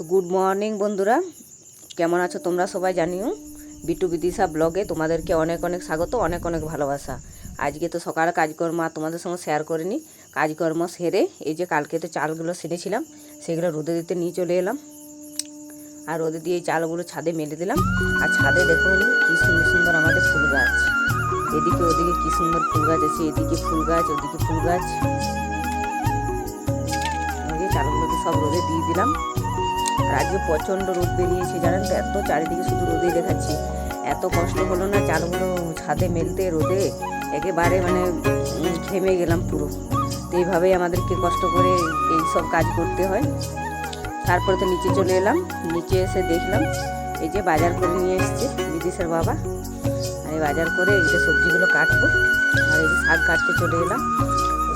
তো good morning বন্ধুরা। কেমন আছো তোমরা সবাই জানিও? বিটু বিদিশা ব্লগে তোমাদেরকে অনেক অনেক স্বাগত, অনেক অনেক ভালোবাসা। আজকে তো সকালে কাজকর্ম আর তোমাদের সঙ্গে শেয়ার করিনি। কাজকর্ম সেরে এই যে কালকে তো চালগুলো সেরেছিলাম, সেগুলো রোদে দিতে নিয়ে চলে এলাম। আর রোদে দিয়ে এই চালগুলো ছাদে মেলে দিলাম। আর ছাদে দেখুন কি সুন্দর সুন্দর আমাদের ফুল গাছ। এদিকে ওদিকে কি সুন্দর ফুল গাছ আছে, এদিকে ফুল গাছ, ওদিকে ফুল গাছ। চালগুলোকে সব রোদে দিয়ে দিলাম। আর আজকে প্রচণ্ড রোদ বেরিয়েছে, জানেন তো? এত চারিদিকে শুধু রোদেই দেখাচ্ছি। এত কষ্ট হলো না চালগুলো ছাদে মেলতে, রোদে একেবারে মানে ঘেমে গেলাম পুরো। তো এইভাবেই আমাদেরকে কষ্ট করে এই সব কাজ করতে হয়। তারপরে তো নিচে চলে এলাম, নিচে এসে দেখলাম, এই যে বাজার করে নিয়ে এসছে বিদেশের বাবা। আর এই বাজার করে এই যে সবজিগুলো কাটবো, আর এই যে শাক কাটতে চলে এলাম।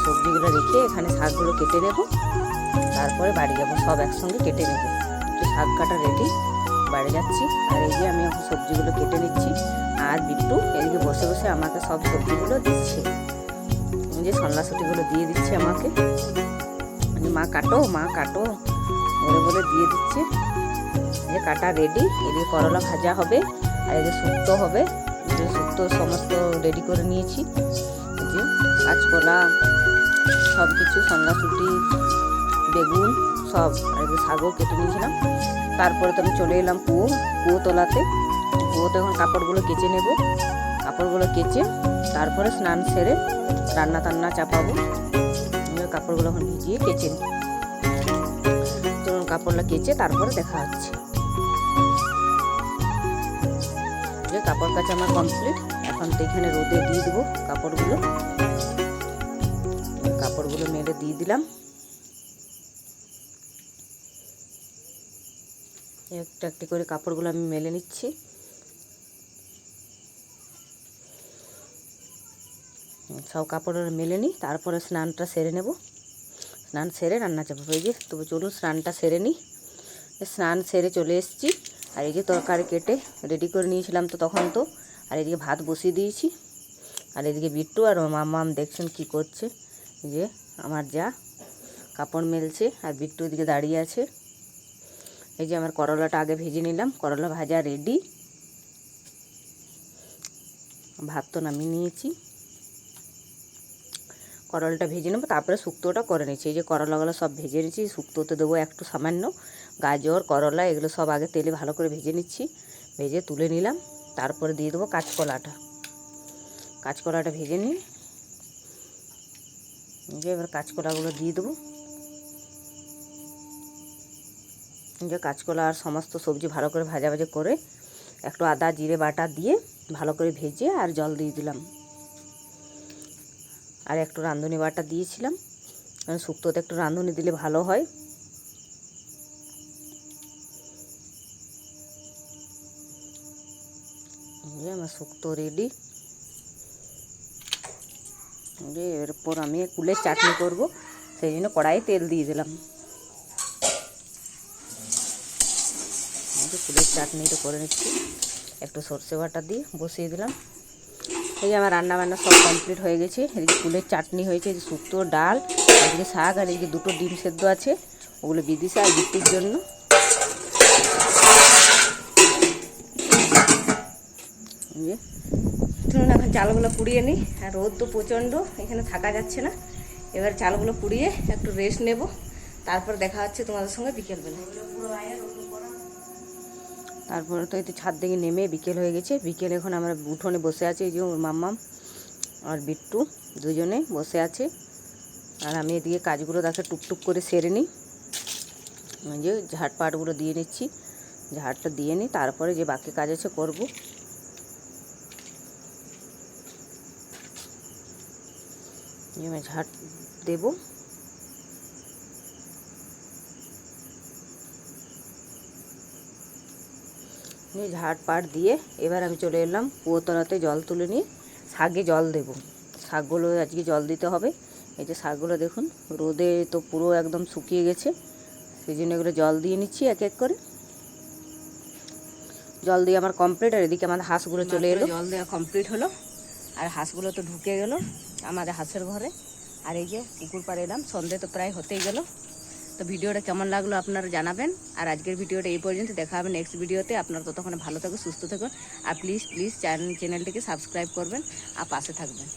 সবজিগুলো রেখে এখানে শাকগুলো কেটে নেব, তারপরে বাড়ি যাব, সব একসঙ্গে কেটে নেব। তো শাক কাটা রেডি বাড়ি যাচ্ছি। আর এই যে আমি এখন সবজিগুলো কেটে নিচ্ছি। আর বিট্টু এদিকে বসে বসে আমাকে সব সবজিগুলো দিচ্ছে। যে সন্ন্যাসটিগুলো দিয়ে দিচ্ছে আমাকে। আমি মা কাটো মা কাটো। বলে বলে দিয়ে দিচ্ছে। যে কাটা রেডি এদিকে করলা ভাজা হবে। আর এদিকে শুক্তো হবে। যে শুক্তো সমস্ত রেডি করে নিয়েছি। যে কাঁচকলা সব কিছু সন্ন্যাসুটি, বেগুন সব শাকও কেটে নিয়েছিলাম। তারপরে তো আমি চলে এলাম কুয়ো কুয়ো তোলাতে। কুয়োতে এখন কাপড়গুলো কেচে নেব। কাপড়গুলো কেচে তারপরে স্নান সেরে রান্না টান্না চাপাবো। কাপড়গুলো এখন ভিজিয়ে কেচে নিই কাপড়টা কেচে তারপরে দেখা হচ্ছে। যে কাপড় কাচা আমার কমপ্লিট এখন তো এখানে রোদে দিয়ে দেবো কাপড়গুলো। কাপড়গুলো মেলে দিয়ে দিলাম। একটা একটি করে কাপড়গুলো আমি মেলে নিচ্ছি। সব কাপড় মেলে নিই, তারপরে স্নানটা সেরে নেব। স্নান সেরে রান্না চাপাবো এই যে, তবু চলুন স্নানটা সেরে নিই। স্নান সেরে চলে এসেছি। আর এই যে তরকারি কেটে রেডি করে নিয়েছিলাম তো তখন তো। আর এদিকে ভাত বসিয়ে দিয়েছি। আর এদিকে বিট্টু আর ওর মামাম দেখছেন কি করছে। যে, আমার যা কাপড় মেলছে। আর বিট্টু এদিকে দাঁড়িয়ে আছে। এই যে আমার করলাটা আগে ভেজে নিলাম। করলা ভাজা রেডি ভাত তো নামিয়ে নিয়েছি। করলাটা ভেজে নেব, তারপরে শুক্তোটা করে নিচ্ছি। এই যে করলাগুলো সব ভেজে নিচ্ছি, শুক্তোতে দেবো একটু সামান্য গাজর, করলা, এগুলো সব আগে তেলে ভালো করে ভেজে নিচ্ছি। ভেজে তুলে নিলাম, তারপরে দিয়ে দেবো কাঁচকলাটা। কাঁচকলাটা ভেজে নিই। যে এবার কাঁচকলাগুলো দিয়ে দেবো। যে কাঁচকলা আর সমস্ত সবজি ভালো করে ভাজা ভাজা করে একটু আদা, জিরে, বাটা দিয়ে ভালো করে ভেজে আর জল দিয়ে দিলাম। আর একটু রাঁধুনি বাটা দিয়েছিলাম। কারণ শুক্তোতে একটু রাঁধুনি দিলে ভালো হয়। আমার শুক্তো রেডি এরপর আমি কুলের চাটনি করব। সেই জন্য কড়াইয়ে তেল দিয়ে দিলাম। আমি ফুলের চাটনিটা করে নিচ্ছি। একটু সর্ষে বাটা দিয়ে বসিয়ে দিলাম। এই যে আমার রান্না বান্না সব কমপ্লিট হয়ে গেছে। এদিকে ফুলের চাটনি হয়েছে যে শুক্তো, ডাল, এদিকে শাক, আর এদিকে দুটো ডিম সেদ্ধ আছে। ওগুলো বিদিশা আর বিক্রির জন্য। যে এখন চালগুলো পুড়িয়ে নিই। আর রোদ তো প্রচণ্ড, এখানে থাকা যাচ্ছে না। এবার চালগুলো পুড়িয়ে একটু রেস্ট নেব। তারপর দেখা হচ্ছে তোমাদের সঙ্গে বিকেলবেলা তারপরে তো এই তো ছাদ থেকে নেমে বিকেল হয়ে গেছে। বিকেল এখন আমরা উঠোনে বসে আছি, এই যে ওর মাম্মাম আর বিট্টু দুজনে বসে আছে। আর আমি এদিকে কাজগুলো তাকে টুকটুক করে সেরে নিই। যে ঝাড়পাটগুলো দিয়ে নিচ্ছি, ঝাড়টা দিয়ে নিই, তারপরে যে বাকি কাজ আছে করব। ঝাড় দেবো। নিয়ে ঝাড় পাট দিয়ে এবার আমি চলে এলাম কুয়োতলাতে জল তুলে নিয়ে শাকে জল দেব। শাকগুলো আজকে জল দিতে হবে। এই যে শাকগুলো দেখুন রোদে তো পুরো একদম শুকিয়ে গেছে। সেই জন্য এগুলো জল দিয়ে নিচ্ছি এক এক করে। জল দিয়ে আমার কমপ্লিট আর এদিকে আমাদের হাঁসগুলো চলে এলো। জল দেওয়া কমপ্লিট হলো। আর হাঁসগুলো তো ঢুকে গেল আমাদের হাঁসের ঘরে। আর এই যে পুকুর পাড়ে এলাম সন্ধে তো প্রায় হতেই গেল। তো ভিডিওটা কেমন লাগল আপনারা জানাবেন। আর আজকের ভিডিওটা এই পর্যন্ত, দেখা হবে নেক্সট ভিডিওতে। আপনারা ততক্ষণে ভালো থাকুন, সুস্থ থাকুন। আর প্লিজ প্লিজ চ্যানেলটিকে সাবস্ক্রাইব করবেন আর পাশে থাকবেন।